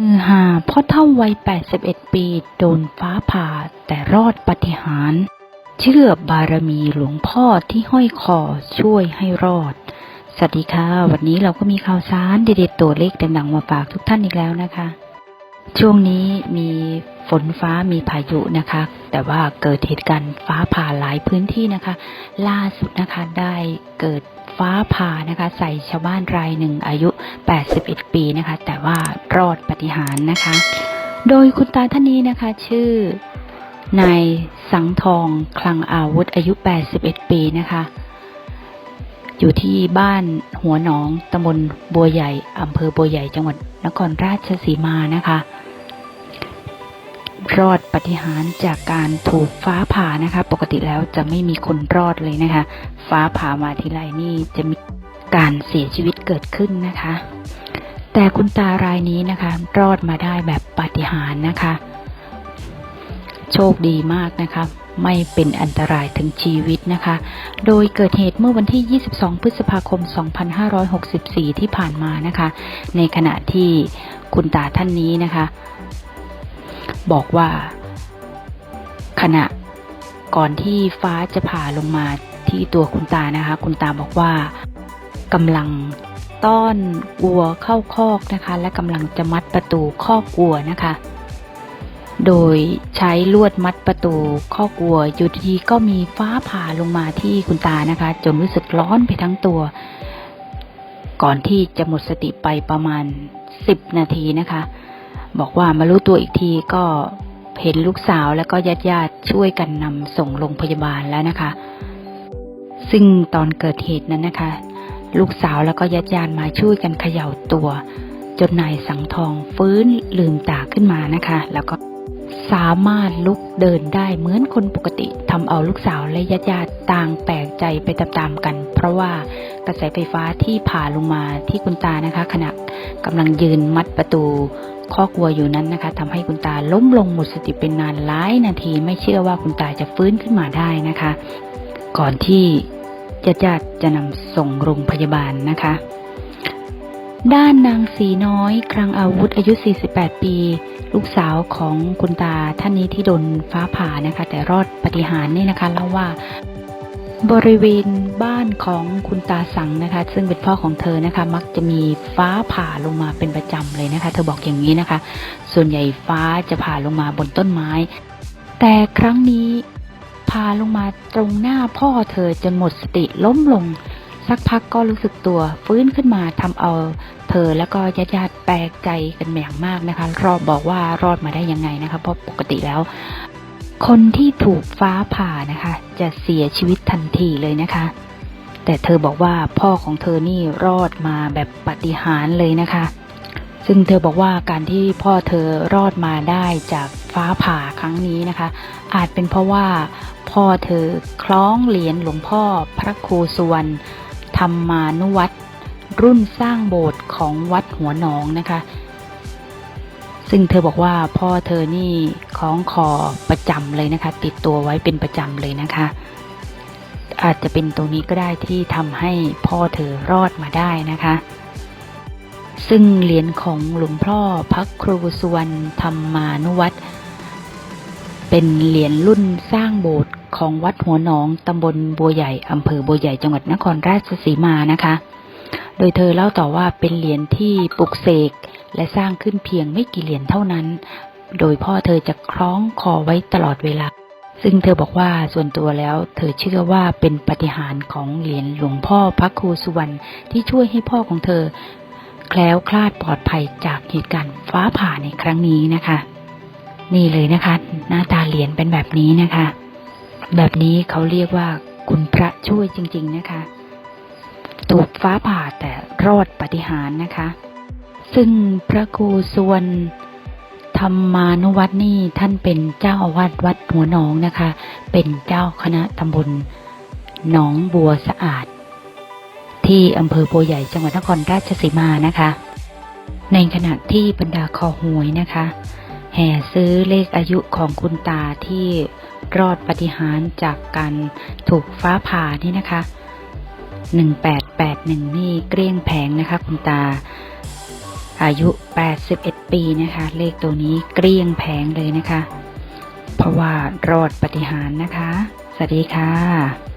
ฮือฮาพ่อเท่าวัย 81 ปี โดนฟ้าผ่าแต่รอดปฏิหาร เชื่อบารมีหลวงพ่อที่ห้อยคอช่วยให้รอด สวัสดีค่ะ วันนี้เราก็มีข่าวสารเด็ดๆตัวเลขดังๆมาฝากทุกท่านอีกแล้วนะคะ ช่วงนี้มีฝนฟ้ามีพายุนะคะ แต่ว่าเกิดเหตุการณ์ฟ้าผ่าหลายพื้นที่นะคะ ล่าสุดนะคะได้เกิด ฟ้าผ่านะคะ ใส่ชาวบ้านรายหนึ่งอายุ 81 ปีนะคะ แต่ว่ารอดปฏิหารนะคะ โดยคุณตาท่านนี้นะคะ ชื่อนายสังทองคลังอาวุธอายุ 81 ปีนะคะ อยู่ที่บ้านหัวหนองตำบลบัวใหญ่อำเภอบัวใหญ่จังหวัดนครราชสีมานะคะ รอดปฏิหารจากการถูกฟ้าผ่านะคะ ปกติแล้วจะไม่มีคนรอดเลยนะคะ ฟ้าผ่ามาทีไรนี่จะมีการเสียชีวิตเกิดขึ้นนะคะ แต่คุณตารายนี้นะคะ รอดมาได้แบบปาฏิหาริย์นะคะ โชคดีมากนะคะไม่เป็นอันตรายถึงชีวิตนะคะ โดยเกิดเหตุเมื่อวันที่ 22 พฤษภาคม 2564 ที่ผ่านมานะคะ ในขณะที่คุณตาท่านนี้นะคะ บอกว่า ขณะก่อนที่ฟ้าจะผ่าลงมาที่ตัวคุณตานะคะ คุณตาบอกว่ากำลังต้อนวัวเข้าคอกนะคะ และกำลังจะมัดประตูคอกวัวนะคะ โดยใช้ลวดมัดประตูคอกวัวอยู่ดีก็มีฟ้าผ่าลงมาที่คุณตานะคะ จนรู้สึกร้อนไปทั้งตัว ก่อนที่จะหมดสติไปประมาณ 10 นาทีนะคะ บอกว่ามารู้ตัวอีกทีก็เห็นลูกสาวแล้วก็ญาติญาติช่วยกันนำส่งโรงพยาบาลแล้วนะคะ ซึ่งตอนเกิดเหตุนั้นนะคะ ลูกสาวแล้วก็ญาติญาติมาช่วยกันเขย่าตัว จนนายสังทองฟื้นลืมตาขึ้นมานะคะ แล้วก็ สามารถลุกเดินได้เหมือนคนปกติทำเอาลูกสาวและญาติญาติๆต่างแปลกใจไปตามๆกัน เพราะว่ากระแสไฟฟ้าที่ผ่าลงมาที่คุณตานะคะ ขณะกำลังยืนมัดประตูคอกวัวอยู่นั้นนะคะทำให้คุณตาล้มลงหมดสติเป็นนานหลายนาทีไม่เชื่อว่าคุณตาจะฟื้นขึ้นมาได้นะคะ ก่อนที่ญาติญาติจะนำส่งโรงพยาบาลนะคะ ด้านนางสีน้อยคลังอาวุธอายุ 48 ปี ลูกสาวของคุณตาท่านนี้ที่โดนฟ้าผ่านะคะ แต่รอดปฏิหารนี่นะคะเล่าว่าบริเวณบ้านของคุณตาสังนะคะ ซึ่งเป็นพ่อของเธอนะคะ มักจะมีฟ้าผ่าลงมาเป็นประจำเลยนะคะ เธอบอกอย่างนี้นะคะ ส่วนใหญ่ฟ้าจะผ่าลงมาบนต้นไม้ แต่ครั้งนี้พาลงมาตรงหน้าพ่อเธอจนหมดสติล้มลง สักพักก็รู้สึกตัวฟื้นขึ้นมาทำเอาเธอแล้วก็ญาติญาติๆแปลกใจกันอย่างมากนะคะ รอบบอกว่ารอดมาได้ยังไงนะคะ เพราะปกติแล้ว คนที่ถูกฟ้าผ่านะคะ จะเสียชีวิตทันทีเลยนะคะ แต่เธอบอกว่าพ่อของเธอนี่รอดมาแบบปาฏิหาริย์เลยนะคะ ซึ่งเธอบอกว่าการที่พ่อเธอรอดมาได้จากฟ้าผ่าครั้งนี้นะคะ อาจเป็นเพราะว่าพ่อเธอคล้องเหรียญหลวงพ่อพระครูสุวรรณ ธรรมานุวัตรรุ่นสร้างโบสถ์ของวัดหัวหนองนะคะ ซึ่งเธอบอกว่าพ่อเธอนี่คล้องคอประจำเลยนะคะ ติดตัวไว้เป็นประจำเลยนะคะ อาจจะเป็นตรงนี้ก็ได้ที่ทำให้พ่อเธอรอดมาได้นะคะ ซึ่งเหรียญของหลวงพ่อพระครูสุวรรณธรรมานุวัตรเป็นเหรียญรุ่นสร้างโบสถ์ของวัดหัวหนองตำบลบัวใหญ่อำเภอบัวใหญ่จังหวัดนครราชสีมานะคะ โดยเธอเล่าต่อว่าเป็นเหรียญที่ปลุกเสกและสร้างขึ้นเพียงไม่กี่เหรียญเท่านั้น โดยพ่อเธอจะคล้องคอไว้ตลอดเวลา ซึ่งเธอบอกว่าส่วนตัวแล้ว เธอเชื่อว่าเป็นปฏิหารของเหรียญหลวงพ่อพระครูสุวรรณที่ช่วยให้พ่อของเธอ แคล้วคลาดปลอดภัยจากเหตุการณ์ฟ้าผ่าในครั้งนี้นะคะ นี่เลยนะคะ หน้าตาเหรียญเป็นแบบนี้นะคะ แบบนี้เขาเรียกว่าคุณพระช่วยจริง ๆนะคะ ถูกฟ้าผ่าแต่รอดปฏิหารนะคะ ซึ่งพระครูสุวรรณธรรมานุวัตรนี่ท่านเป็นเจ้าอาวาสวัดหัวหนองนะคะ เป็นเจ้าคณะตำบลหนองบัวสะอาด ที่อำเภอบัวใหญ่จังหวัดนครราชสีมานะคะ ในขณะที่บรรดาคอหวยนะคะ แห่ซื้อเลขอายุของคุณตาที่ รอดปฏิหารจากการถูกฟ้าผ่านี่นะคะ1881นี่เกลี้ยงแผงนะคะคุณตา อายุ 81 ปีนะคะ เลขตัวนี้เกลี้ยงแผงเลยนะคะ เพราะว่ารอดปฏิหารนะคะ สวัสดีค่ะ